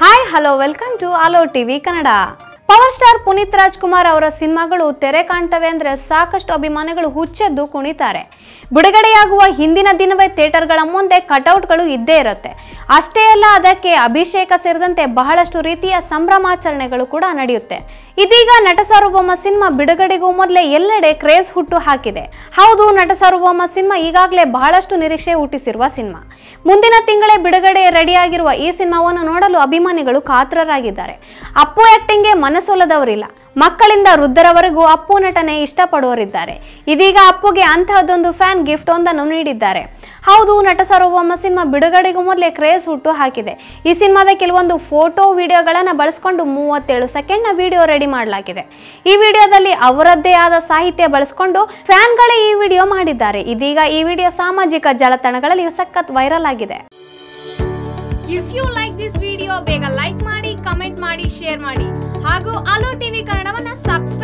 Hi hello welcome to Allo TV Kannada power star Puneeth Rajkumar ಅವರ ಸಿನಿಮಾಗಳು ತೆರೆ ಕಾಣ್ತವೆ ಅಂದ್ರೆ ಸಾಕಷ್ಟು ಅಭಿಮಾನಿಗಳು ಹುಚ್ಚೆದ್ದು ಕುಣಿತಾರೆ. ಬಿಡುಗಡೆಯಾಗುವ ಹಿಂದಿನ ದಿನವೇ ಥಿಯೇಟರ್ಗಳ ಮುಂದೆ ಕಟೌಟ್ಗಳು ಇದ್ದೇ ಇರುತ್ತೆ. ಅಷ್ಟೇ ಅಲ್ಲ, ಅದಕ್ಕೆ ಅಭಿಷೇಕ ಸೇರಿದಂತೆ ಬಹಳಷ್ಟು ರೀತಿಯ ಸಂಭ್ರಮಾಚರಣೆಗಳು ಕೂಡ ನಡೆಯುತ್ತೆ. ಇದೀಗ ನಟ ಸಾರ್ವಭೌಮ ಸಿನಿಮಾ ಬಿಡುಗಡೆಗೂ ಮೊದಲೇ ಎಲ್ಲೆಡೆ ಕ್ರೇಜ್ ಹುಟ್ಟು ಹಾಕಿದೆ. ಹೌದು, ನಟ ಸಾರ್ವಭೌಮ ಸಿನಿಮಾ ಈಗಾಗಲೇ ಬಹಳಷ್ಟು ನಿರೀಕ್ಷೆ ಹುಟ್ಟಿಸಿರುವ ಸಿನಿಮಾ. ಮುಂದಿನ ತಿಂಗಳೇ ಬಿಡುಗಡೆ ರೆಡಿಯಾಗಿರುವ ಈ ಸಿನಿಮಾವನ್ನು ನೋಡಲು ಅಭಿಮಾನಿಗಳು ಕಾತರರಾಗಿದ್ದಾರೆ. ಅಪ್ಪು ಆಕ್ಟಿಂಗ್ಗೆ ಮನಸೊಲ್ಲದವರಿಲ್ಲ ಮಕ್ಕಳಿಂದ ವೃದ್ಧರವರೆಗೂ ಅಪ್ಪು ನಟನೆ ಇಷ್ಟಪಡುವರಿದ್ದಾರೆ ಇದೀಗ ಅಪ್ಪುಗೆ ಅಂತಹದ್ದೊಂದು ಫ್ಯಾನ್ ಗಿಫ್ಟ್ ಒಂದನ್ನು ನೀಡಿದ್ದಾರೆ. ಹೌದು, ನಟ ಸಾರ್ವಭೌಮ ಸಿನಿಮಾ ಬಿಡುಗಡೆಗೂ ಮೊದಲೇ ಕ್ರೇಜ್ ಹುಟ್ಟು ಹಾಕಿದೆ. ಈ ಸಿನಿಮಾದ ಕೆಲವೊಂದು ಫೋಟೋ ವಿಡಿಯೋಗಳನ್ನು ಬಳಸಿಕೊಂಡು ಮೂವತ್ತೇಳು ಸೆಕೆಂಡ್ನ ವಿಡಿಯೋ ರೆಡಿ ಮಾಡಲಾಗಿದೆ. ಈ ವಿಡಿಯೋದಲ್ಲಿ ಅವರದ್ದೇ ಆದ ಸಾಹಿತ್ಯ ಬಳಸಿಕೊಂಡು ಫ್ಯಾನ್ಗಳೇ ಈ ವಿಡಿಯೋ ಮಾಡಿದ್ದಾರೆ. ಇದೀಗ ಈ ವಿಡಿಯೋ ಸಾಮಾಜಿಕ ಜಾಲತಾಣಗಳಲ್ಲಿ ಸಖತ್ ವೈರಲ್ ಆಗಿದೆ. If you like this video ಬೇಗ ಲೈಕ್ ಮಾಡಿ ಕಮೆಂಟ್ ಮಾಡಿ. ಶೇರ್ ಮಾಡಿ. ಹಾಗೂ ಅಲೋ ಟಿವಿ ಕನ್ನಡವನ್ನ ಸಬ್ಸ್ಕ್ರೈಬ್